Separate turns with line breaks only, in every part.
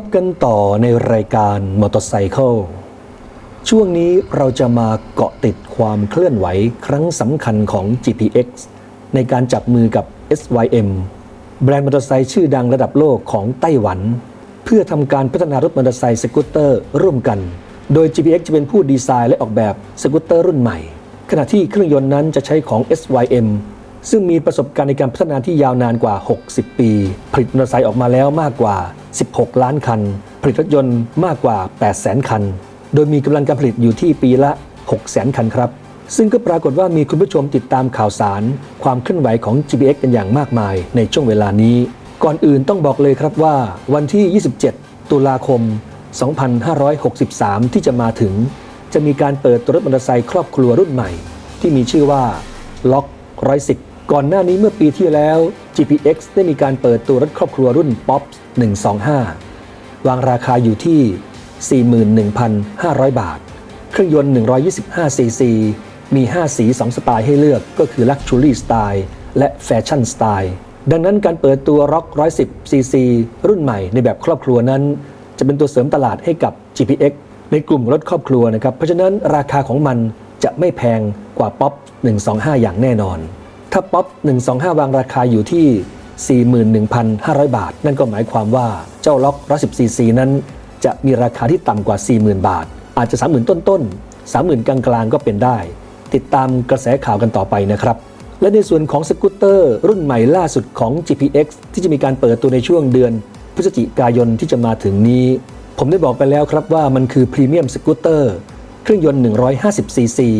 พบกันต่อในรายการมอเตอร์ไซค์ช่วงนี้เราจะมาเกาะติดความเคลื่อนไหวครั้งสำคัญของ GPX ในการจับมือกับ SYM แบรนด์มอเตอร์ไซค์ชื่อดังระดับโลกของไต้หวัน เพื่อทำการพัฒนารถมอเตอร์ไซค์สกูตเตอร์ร่วมกัน โดย GPX จะเป็นผู้ดีไซน์และออกแบบสกูตเตอร์รุ่นใหม่ ขณะที่เครื่องยนต์นั้นจะใช้ของ SYM ซึ่งมีประสบการณ์ในการพัฒนาที่ยาวนานกว่า 60 ปี ผลิตมอเตอร์ไซค์ออกมาแล้วมากกว่า 16 ล้านคัน ผลิตรถยนต์มากกว่า 800,000 คัน โดยมีกำลังการผลิตอยู่ที่ปีละ 600,000 คันครับ ซึ่งก็ปรากฏว่ามีคุณผู้ชมติดตามข่าวสาร ความเคลื่อนไหวของ GBX กันอย่างมากมายในช่วงเวลานี้ ก่อนอื่นต้องบอกเลยครับว่า วันที่ 27 ตุลาคม 2563 ที่จะมาถึง จะมีการเปิดตัวรถมอเตอร์ไซค์ครอบครัวรุ่นใหม่ ที่มีชื่อว่าล็อก110 ก่อนหน้านี้เมื่อปีที่แล้ว GPX ได้มีการเปิดตัวรถครอบครัวรุ่น POP 125 วางราคาอยู่ที่ 41,500 บาท เครื่องยนต์ 125 cc มี 5 สี 2 สไตล์ให้เลือกก็คือ Luxury Style และ Fashion Style ดังนั้นการเปิดตัว Rock 110 cc รุ่นใหม่ในแบบครอบครัวนั้น จะเป็นตัวเสริมตลาดให้กับ GPX ในกลุ่มรถครอบครัวนะครับ เพราะฉะนั้นราคาของมันจะไม่แพงกว่า POP 125 อย่างแน่นอน ถ้า POP 125 วางราคาอยู่ที่ 41,500 บาท นั่นก็หมายความว่าเจ้าล็อก110 cc นั้น จะมีราคาที่ต่ำกว่า 40,000 บาท อาจจะ 30,000 ต้นๆ 30,000 กลางๆ ก็เป็นได้ ติดตามกระแสข่าวกันต่อไปนะครับและในส่วนของสกูตเตอร์รุ่นใหม่ล่าสุดของ GPX ที่จะมีการเปิดตัวในช่วงเดือน พฤศจิกายนที่จะมาถึงนี้ ผมได้บอกไปแล้วครับว่ามันคือพรีเมียมสกูตเตอร์เครื่องยนต์ 150ซีซี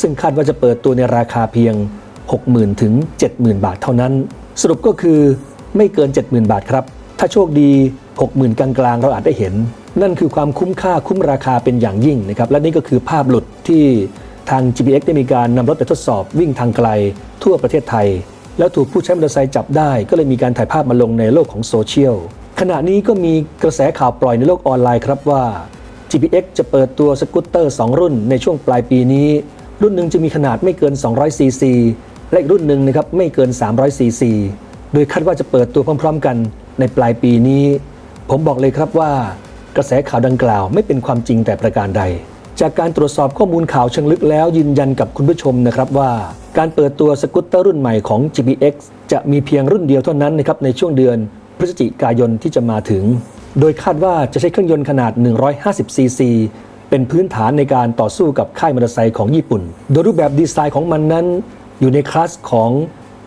ซึ่งคาดว่าจะเปิดตัวในราคาเพียง 60,000 ถึง 70,000 บาทเท่านั้น สรุปก็คือไม่เกิน 70,000 บาทครับ ถ้าโชคดี 60,000 กลางๆ เราอาจได้เห็น นั่นคือความคุ้มค่าคุ้มราคาเป็นอย่างยิ่งนะครับ และนี่ก็คือภาพหลุดที่ทาง GPX ได้มีการนำรถไปทดสอบวิ่งทางไกล ทั่วประเทศไทย แล้วถูกผู้ใช้มอเตอร์ไซค์จับได้ ก็เลยมีการถ่ายภาพมาลงในโลกของโซเชียลขณะนี้ก็มีกระแสข่าวปล่อยในโลกออนไลน์ครับว่า GPX จะเปิดตัวสกูตเตอร์ 2 รุ่นในช่วงปลายปีนี้ รุ่นหนึ่งจะมีขนาดไม่เกิน 200ซีซี และอีกรุ่นหนึ่งนะครับไม่เกิน 300 ซีซี โดยคาดว่าจะเปิดตัวพร้อมๆ กันในปลายปีนี้ ผมบอกเลยครับว่ากระแสข่าวดังกล่าวไม่เป็นความจริงแต่ประการใด จากการตรวจสอบข้อมูลข่าวเชิงลึกแล้วยืนยันกับคุณผู้ชมนะครับว่าการเปิดตัวสกูตเตอร์รุ่นใหม่ของ GPX จะมีเพียงรุ่นเดียวเท่านั้นนะครับในช่วงเดือนพฤศจิกายนที่จะมาถึง โดยคาดว่าจะใช้เครื่องยนต์ขนาด 150 ซีซี เป็นพื้นฐานในการต่อสู้กับค่ายมอเตอร์ไซค์ของญี่ปุ่น โดยรูปแบบดีไซน์ของมันนั้น อยู่ในคลาสของ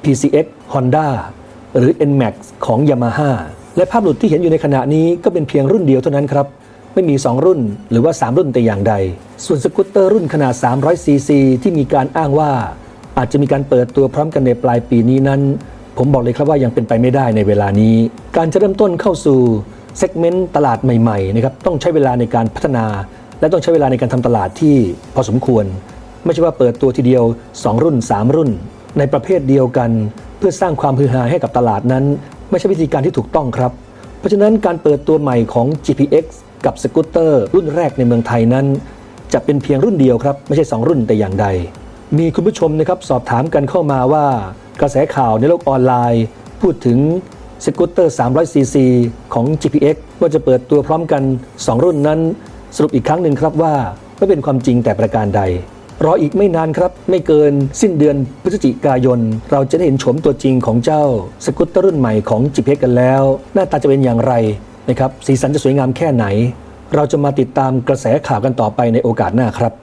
PCX Honda หรือ NMAX ของ Yamaha และภาพหลุดที่เห็นอยู่ในขณะนี้ก็เป็นเพียงรุ่นเดียวเท่านั้นครับ ไม่มี 2 รุ่นหรือว่า 3 รุ่นแต่อย่างใด ส่วนสกูตเตอร์รุ่นขนาด 300ซีซีที่มีการอ้างว่า อาจจะมีการเปิดตัวพร้อมกันในปลายปีนี้นั้น ผมบอกเลยครับว่ายังเป็นไปไม่ได้ในเวลานี้ การจะเริ่มต้นเข้าสู่เซกเมนต์ตลาดใหม่ๆนะครับต้องใช้เวลาในการพัฒนา และต้องใช้เวลาในการทำตลาดที่พอสมควร ไม่ใช่ว่าเปิดตัวทีเดียว 2 รุ่น 3 รุ่น ในประเภทเดียวกัน เพื่อสร้างความฮือฮาให้กับตลาดนั้น ไม่ใช่วิธีการที่ถูกต้องครับ เพราะฉะนั้นการเปิดตัวใหม่ของ GPX กับสกูตเตอร์รุ่นแรกในเมืองไทยนั้น จะเป็นเพียงรุ่นเดียวครับ ไม่ใช่ 2 รุ่นแต่อย่างใด มีคุณผู้ชมนะครับสอบถามกันเข้ามาว่า กระแสข่าวในโลกออนไลน์ พูดถึงสกูตเตอร์ 300cc ของ GPX ว่าจะเปิดตัวพร้อมกัน 2 รุ่นนั้น สรุปอีกครั้งหนึ่งครับว่าไม่เป็นความจริงแต่ประการใด รออีกไม่นานครับ ไม่เกินสิ้นเดือนพฤศจิกายน เราจะได้เห็นโฉมตัวจริงของเจ้าสกุตเตอร์รุ่นใหม่ของจิเพกกันแล้ว หน้าตาจะเป็นอย่างไรนะครับสีสันจะสวยงามแค่ไหน เราจะมาติดตามกระแสข่าวกันต่อไปในโอกาสหน้าครับ